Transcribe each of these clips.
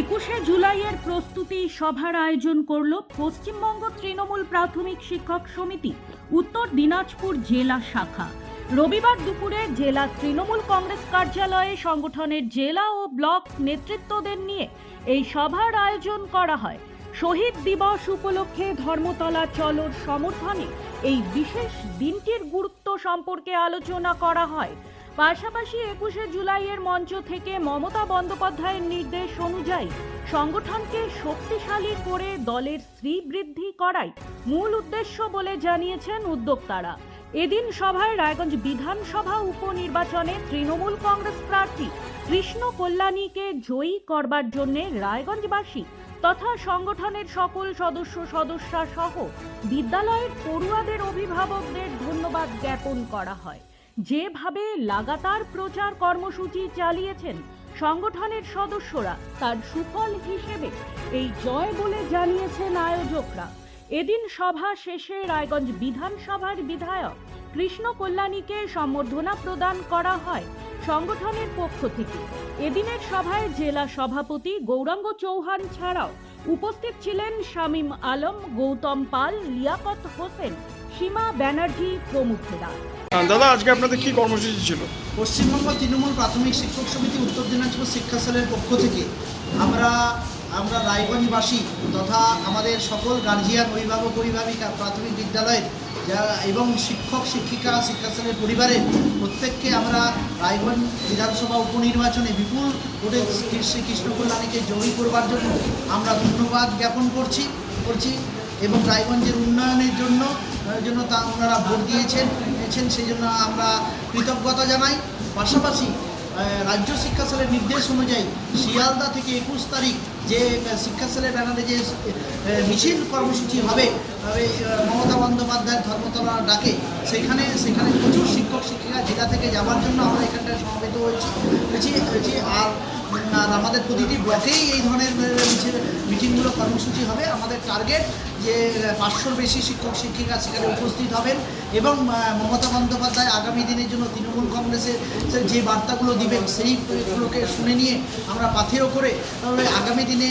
একুশে জুলাইয়ের প্রস্তুতি সভার আয়োজন করল পশ্চিমবঙ্গ তৃণমূল প্রাথমিক শিক্ষক সমিতি, উত্তর দিনাজপুর জেলা শাখা। রবিবার দুপুরে জেলা তৃণমূল কংগ্রেস কার্যালয়ে সংগঠনের জেলা ও ব্লক নেতৃত্বদের নিয়ে এই সভার আয়োজন করা হয়। শহীদ দিবস উপলক্ষে ধর্মতলা চলর সমর্থনে এই বিশেষ দিনটির গুরুত্ব সম্পর্কে আলোচনা করা হয়। পাশাপাশি একুশে জুলাইয়ের মঞ্চ থেকে মমতা বন্দ্যোপাধ্যায়ের নির্দেশ অনুযায়ী সংগঠনকে শক্তিশালী করে দলের শ্রীবৃদ্ধি করাই মূল উদ্দেশ্য বলে জানিয়েছেন উদ্যোক্তারা। এদিন সভায় রায়গঞ্জ বিধানসভা উপনির্বাচনে তৃণমূল কংগ্রেস প্রার্থী কৃষ্ণ কল্যাণীকে জয়ী করবার জন্য রায়গঞ্জবাসী তথা সংগঠনের সকল সদস্য সদস্যা সহ বিদ্যালয়ের পড়ুয়াদের অভিভাবকদের ধন্যবাদ জ্ঞাপন করা হয়। যেভাবে লাগাতার প্রচার কর্মসূচি চালিয়েছেন সংগঠনের সদস্যরা, তার সুফল হিসেবে এই জয় বলে জানিয়েছেন আয়োজকরা। এদিন সভা শেষে রায়গঞ্জ বিধানসভার বিধায়ক কৃষ্ণ কল্যাণীকে সম্বর্ধনা প্রদান করা হয় সংগঠনের পক্ষ থেকে। এদিনের সভায় জেলা সভাপতি গৌরাঙ্গ চৌহান ছাড়াও উপস্থিত ছিলেন শামীম আলম গৌতম পাল লিয়াকত হোসেন সীমা ব্যানার্জি প্রমুখেরা। দাদা আজকে আপনাদের কি কর্মসূচি ছিল? পশ্চিমবঙ্গ তৃণমূল প্রাথমিক শিক্ষক সমিতি উত্তর দিনাজপুর শিক্ষা সেলের পক্ষ থেকে আমরা আমরা রায়গঞ্জবাসী তথা আমাদের সকল গার্জিয়ান অভিভাবক অভিভাবিকা প্রাথমিক বিদ্যালয়ের যারা এবং শিক্ষক, শিক্ষিকা শিক্ষা সেলের পরিবারের প্রত্যেককে আমরা রায়গঞ্জ বিধানসভা উপনির্বাচনে বিপুল ভোটে শ্রী কৃষ্ণ কল্যাণীকে জয়ী করবার জন্য আমরা ধন্যবাদ জ্ঞাপন করছি করছি এবং রায়গঞ্জের উন্নয়নের জন্য জন্য তা ওনারা ভোট দিয়েছেন, সেই জন্য আমরা কৃতজ্ঞতা জানাই। পাশাপাশি রাজ্য শিক্ষা সেলের নির্দেশ অনুযায়ী শিয়ালদা থেকে একুশ তারিখ যে শিক্ষাশালের শিক্ষা সেলের ব্যানারে যে মিছিল কর্মসূচি হবে মমতা বন্দ্যোপাধ্যায়ের ধর্মতলা ডাকে, সেখানে সেখানে প্রচুর শিক্ষক, শিক্ষিকা জেলা থেকে যাওয়ার জন্য আমরা এখানটায় সমবেত হয়েছি, আর আর আমাদের প্রতিটি ব্লকেই এই ধরনের মিটিংগুলো কর্মসূচি হবে, আমাদের টার্গেট যে পাঁচশোর বেশি শিক্ষক, শিক্ষিকা সেখানে উপস্থিত হবেন এবং মমতা বন্দ্যোপাধ্যায় আগামী দিনের জন্য তৃণমূল কংগ্রেসের যে বার্তাগুলো দিবেন সেইগুলোকে শুনে নিয়ে আমরা পাথেয় করে আগামী দিনে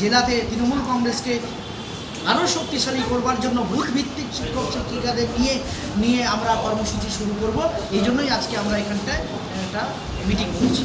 জেলাতে তৃণমূল কংগ্রেসকে আরও শক্তিশালী করবার জন্য বুথ ভিত্তিক শিক্ষক, শিক্ষিকাদের নিয়ে নিয়ে আমরা কর্মসূচি শুরু করব। এই জন্যই আজকে আমরা এখানটায় একটা মিটিং করছি।